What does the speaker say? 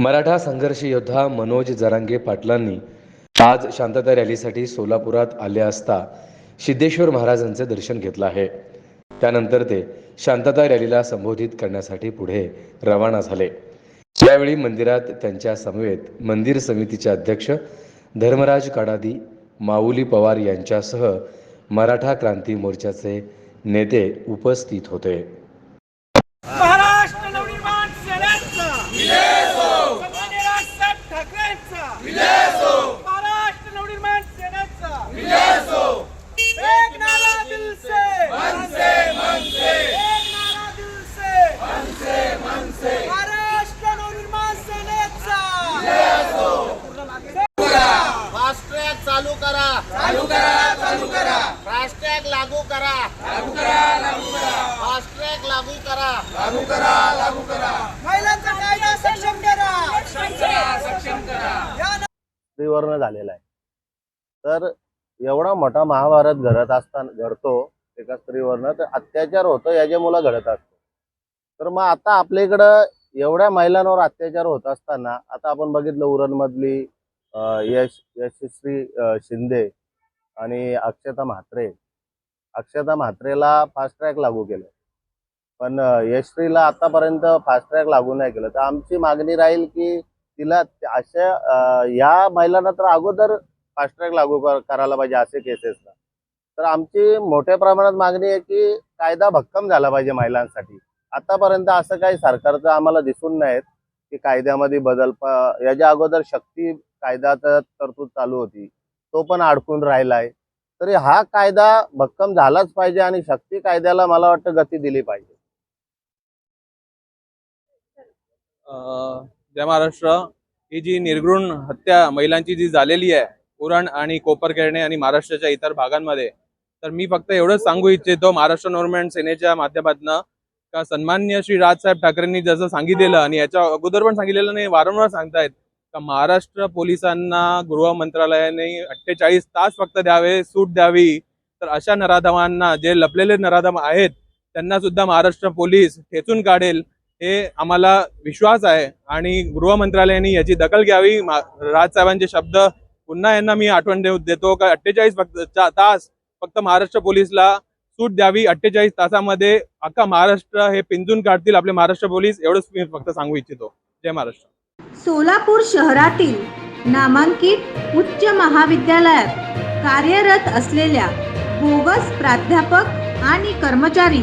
मराठा संघर्ष योद्धा मनोज जरांगे पाटलांनी आज शांतता रॅलीसाठी सोलापुरात आले असता सिद्धेश्वर महाराजांचे दर्शन घेतलं आहे. त्यानंतर ते शांतता रॅलीला संबोधित करण्यासाठी पुढे रवाना झाले. यावेळी मंदिरात त्यांच्या समवेत मंदिर समितीचे अध्यक्ष धर्मराज काडादी माऊली पवार यांच्यासह मराठा क्रांती मोर्चाचे नेते उपस्थित होते महाराष्ट्र नवनिर्माण सेनेचा सन्माननीय राजसाहेब ठाकरेंचा महाराष्ट्र नवनिर्माण सेनेचा! एक नारा दिल से एक नारा दिल से महाराष्ट्र नवनिर्माण सेनेचा! फास्ट्रॅग चालू करा! चालू करा चालू करा! फास्ट्रॅग लागू करा! लागू करा लागू करा! लागू करा लागू करा लागू करा महिलांचा कायदा सक्षम करा या स्त्रीवर्ण झालेला आहे. तर एवढा मोठा महाभारत घडत असताना घडतो एका स्त्रीवरनं तर अत्याचार होतो याच्या मुलं घडत असतो. तर मग आता आपल्या इकडं एवढ्या महिलांवर अत्याचार होत असताना आता आपण बघितलं उरणमधली यश यशस्वी शिंदे आणि अक्षता म्हात्रे. अक्षता म्हात्रेला फास्ट ट्रॅक लागू केलं. पण यशश्रीला आतापर्यंत फास्ट ट्रॅक लागू नाही केलं. तर आमची मागणी राहील की तिला अशा या महिलांना तर अगोदर फास्ट ट्रॅक लागू करायला पाहिजे असे केसेसला तर आमची मोठ्या प्रमाणात मागणी आहे की कायदा भक्कम झाला पाहिजे महिलांसाठी. आतापर्यंत असं काही सरकारचं आम्हाला दिसून नाहीत की कायद्यामध्ये बदल याच्या अगोदर शक्ती कायद्याचा तरतूद चालू होती. तो पण अडकून राहिलाय. तरी हा कायदा भक्कम झालाच पाहिजे आणि शक्ती कायद्याला मला वाटतं गती दिली पाहिजे. जय महाराष्ट्र. ही जी निर्घृण हत्या महिलांची जी झालेली आहे उरण आणि कोपरखेरणे आणि महाराष्ट्राच्या इतर भागांमध्ये तर मी फक्त एवढंच सांगू इच्छितो महाराष्ट्र नॉर्मेंट सेनेच्या माध्यमातून का सन्मान्य श्री राजसाहेब ठाकरेंनी जसं सांगितलेलं आणि याच्या अगोदर पण सांगितलेलं नाही वारंवार सांगतायत का महाराष्ट्र पोलिसांना गृह मंत्रालयाने अठ्ठेचाळीस तास फक्त द्यावे सूट द्यावी तर अशा नराधमांना जे लपलेले नराधम आहेत त्यांना सुद्धा महाराष्ट्र पोलीस ठेचून काढेल हे आम्हाला विश्वास आहे आणि गृह मंत्रालयाने याची दखल घ्यावी. राजसाहेबांचे शब्द पुन्हा यांना मी आठवण देऊ देतो का? अठ्ठेचाळीस फक्त तास फक्त महाराष्ट्र पोलीसला सूट द्यावी. अठ्ठेचाळीस तासामध्ये अख्खा महाराष्ट्र हे पिंजून काढतील आपले महाराष्ट्र पोलीस. एवढंच मी फक्त सांगू इच्छितो. जय महाराष्ट्र. सोलापूर शहरातील नामांकित उच्च महाविद्यालयात कार्यरत असलेल्या बोगस प्राध्यापक आणि कर्मचारी